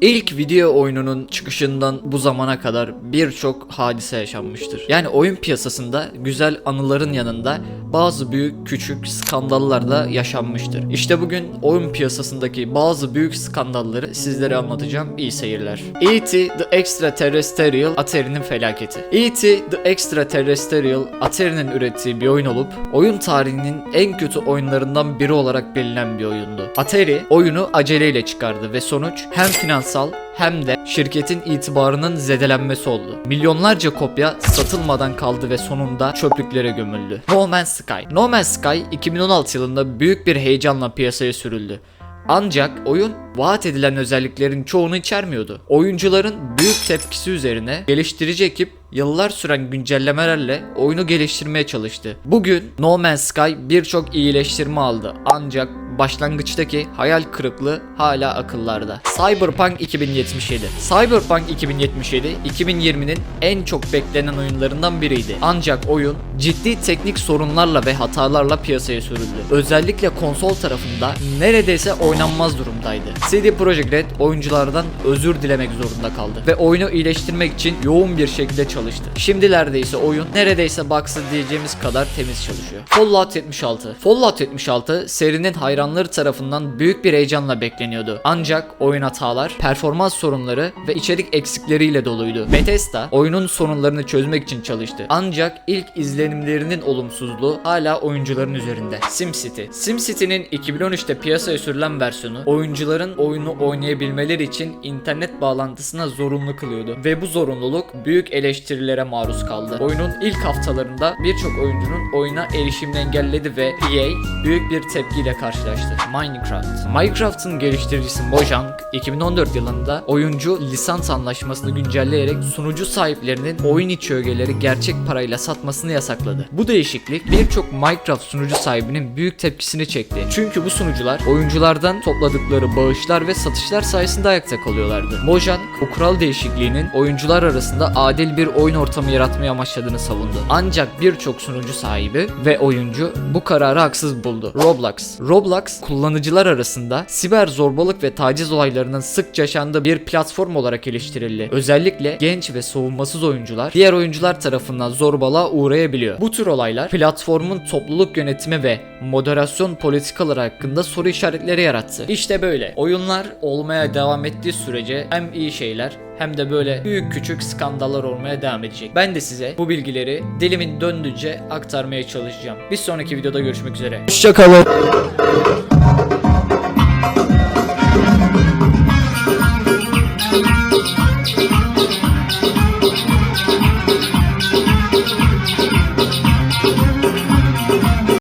İlk video oyununun çıkışından bu zamana kadar birçok hadise yaşanmıştır. Yani oyun piyasasında güzel anıların yanında bazı büyük küçük skandallar da yaşanmıştır. İşte bugün oyun piyasasındaki bazı büyük skandalları sizlere anlatacağım. İyi seyirler. E.T. The Extraterrestrial Atari'nin felaketi. E.T. The Extraterrestrial Atari'nin ürettiği bir oyun olup oyun tarihinin en kötü oyunlarından biri olarak bilinen bir oyundu. Atari oyunu aceleyle çıkardı ve sonuç hem finansal hem de şirketin itibarının zedelenmesi oldu. Milyonlarca kopya satılmadan kaldı ve sonunda çöplüklere gömüldü. No Man's Sky. No Man's Sky 2016 yılında büyük bir heyecanla piyasaya sürüldü. Ancak oyun vaat edilen özelliklerin çoğunu içermiyordu. Oyuncuların büyük tepkisi üzerine geliştirici ekip yıllar süren güncellemelerle oyunu geliştirmeye çalıştı. Bugün No Man's Sky birçok iyileştirme aldı ancak başlangıçtaki hayal kırıklığı hala akıllarda. Cyberpunk 2077 Cyberpunk 2077 2020'nin en çok beklenen oyunlarından biriydi. Ancak oyun ciddi teknik sorunlarla ve hatalarla piyasaya sürüldü. Özellikle konsol tarafında neredeyse oynanmaz durumdaydı. CD Projekt Red oyunculardan özür dilemek zorunda kaldı ve oyunu iyileştirmek için yoğun bir şekilde çalıştı. Şimdilerde ise oyun neredeyse baksız diyeceğimiz kadar temiz çalışıyor. Fallout 76 Fallout 76 serinin hayranları tarafından büyük bir heyecanla bekleniyordu. Ancak oyun hatalar, performans sorunları ve içerik eksikleriyle doluydu. Bethesda oyunun sorunlarını çözmek için çalıştı. Ancak ilk izlenimlerinin olumsuzluğu hala oyuncuların üzerinde. SimCity SimCity'nin 2013'te piyasaya sürülen versiyonu oyuncuların oyunu oynayabilmeleri için internet bağlantısına zorunlu kılıyordu ve bu zorunluluk büyük eleştirilere maruz kaldı. Oyunun ilk haftalarında birçok oyuncunun oyuna erişimini engelledi ve EA büyük bir tepkiyle karşılaştı. Minecraft Minecraft'ın geliştiricisi Mojang 2014 yılında oyuncu lisans anlaşmasını güncelleyerek sunucu sahiplerinin oyun içi ögeleri gerçek parayla satmasını yasakladı. Bu değişiklik birçok Minecraft sunucu sahibinin büyük tepkisini çekti. Çünkü bu sunucular oyunculardan topladıkları bağışlar ve satışlar sayesinde ayakta kalıyorlardı. Mojang bu kural değişikliğinin oyuncular arasında adil bir oyun ortamı yaratmayı amaçladığını savundu. Ancak birçok sunucu sahibi ve oyuncu bu kararı haksız buldu. Roblox Roblox kullanıcılar arasında siber zorbalık ve taciz olaylarının sık yaşandığı bir platform olarak geliştirildi. Özellikle genç ve savunmasız oyuncular diğer oyuncular tarafından zorbalığa uğrayabiliyor. Bu tür olaylar platformun topluluk yönetimi ve moderasyon politikaları hakkında soru işaretleri yarattı. İşte böyle. Oyunlar olmaya devam ettiği sürece hem iyi şeyler hem de böyle büyük küçük skandallar olmaya devam edecek. Ben de size bu bilgileri dilimin döndüğünce aktarmaya çalışacağım. Bir sonraki videoda görüşmek üzere. Hoşçakalın.